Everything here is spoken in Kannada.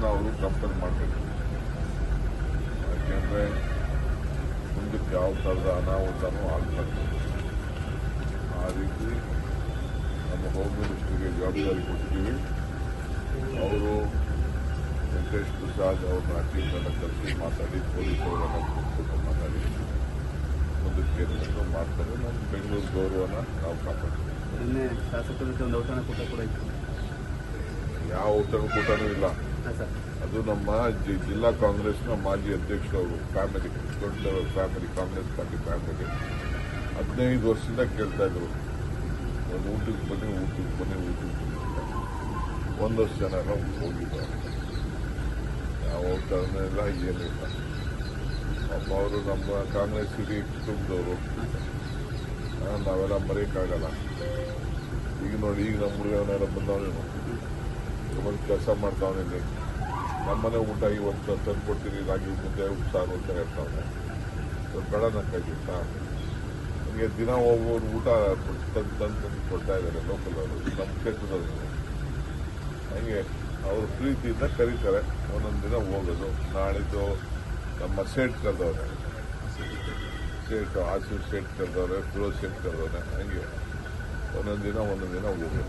ಅದನ್ನು ಅವರು ಕಂಪೇರ್ ಮಾಡಬೇಕು ಯಾಕೆಂದರೆ ಮುಂದಕ್ಕೆ ಯಾವ ಥರದ ಅನಾಹುತನೂ ಆಗ್ಬಾರ್ದು ಆ ರೀತಿ ನಮ್ಮ ಹೋಮ್ ಮಿನಿಸ್ಟ್ರಿಗೆ ಜವಾಬ್ದಾರಿ ಕೊಟ್ಟಿದ್ದೀವಿ ಅವರು ವೆಂಕಟೇಶ್ ಪ್ರಸಾದ್ ಅವ್ರನ್ನ ಟೀಮ್ನೆಲ್ಲ ಕರೆಸಿ ಮಾತಾಡಿ ಪೊಲೀಸ್ ಅವರೆಲ್ಲ ಕೂತ್ಕೊಂಡು ಮಾತಾಡಿ ಮುಂದಕ್ಕೆ ಏನಾದರೂ ಮಾಡ್ತಾರೆ ನಮ್ಮ ಬೆಂಗಳೂರು ಗೌರವನ ನಾವು ಕಾಪಾಡ್ತೀವಿ ನಿನ್ನೆ ಶಾಸಕರ ಜೊತೆ ಒಂದು ಔತಣ ಕೂಟ ಕೂಡ ಇತ್ತು ಯಾವ ಔತಣಕೂಟನೂ ಇಲ್ಲ. ಅದು ನಮ್ಮ ಜಿಲ್ಲಾ ಕಾಂಗ್ರೆಸ್ನ ಮಾಜಿ ಅಧ್ಯಕ್ಷರು, ಫ್ಯಾಮಿಲಿ ದೊಡ್ಡ ಫ್ಯಾಮಿಲಿ, ಕಾಂಗ್ರೆಸ್ ಪಾರ್ಟಿ ಫ್ಯಾಮಿಲಿ. ಹದಿನೈದು ವರ್ಷದಿಂದ ಕೇಳ್ತಾ ಇದ್ರು. ಒಂದು ಊಟಕ್ಕೆ ಬನ್ನಿ ಊಟಕ್ಕೆ ಬನ್ನಿ ಊಟಕ್ಕೆ ಬನ್ನಿ. ಒಂದಷ್ಟು ಜನ ಎಲ್ಲ ಹೋಗಿದ್ದಾರೆ. ಯಾವ ಔತಣ ಇಲ್ಲ ಏನಿಲ್ಲ ಅಮ್ಮ ಅವರು ನಮ್ಮ ಕಾಂಗ್ರೆಸ್ ಹಿರಿಯ ಕುಟುಂಬದವರು. ನಾವೆಲ್ಲ ಮರೆಯೋಕ್ಕಾಗಲ್ಲ. ಈಗ ನೋಡಿ, ಈಗ ನಮ್ಮ ಹುಡುಗನೆಲ್ಲ ಬಂದವನೇನು ಬಂದು ಕೆಲಸ ನಮ್ಮ ನಮ್ಮನೆ ಊಟ ಇವತ್ತು ತಂದು ಕೊಡ್ತೀನಿ ರಾಗಿ ಮುದ್ದೆ, ಉಪ್ಸಾರು ಅಂತ ಹೇಳ್ತಾವನೆ ಬೇಡ ನಂಗಾಗಿತ್ತಾ ನನಗೆ ದಿನ ಒಬ್ಬರು ಊಟ ತಂದು ತಂದು ತಂದು ಕೊಡ್ತಾ ಇದ್ದಾರೆ ಲೋಕಲ್ ಅವರು, ನಮ್ಮ ಕ್ಷೇತ್ರದವರು. ಹಂಗೆ ಅವರು ಪ್ರೀತಿಯಿಂದ ಕರೀತಾರೆ, ಒಂದೊಂದು ದಿನ ಹೋಗೋದು. ನಾಳಿದ್ದು ನಮ್ಮ ಸೇಟ್ ಕರೆದವ್ರೆ ಸೇಟ್ ಆಸಿಫ್ ಸೇಟ್ ಕರೆದವ್ರೆ ಫಿರೋಜ್ ಸೇಟ್ ಕರೆದವ್ರೆ ಹಂಗೆ ಒಂದೊಂದು ದಿನ ಒಂದೊಂದು ದಿನ ಹೋಗೋದು.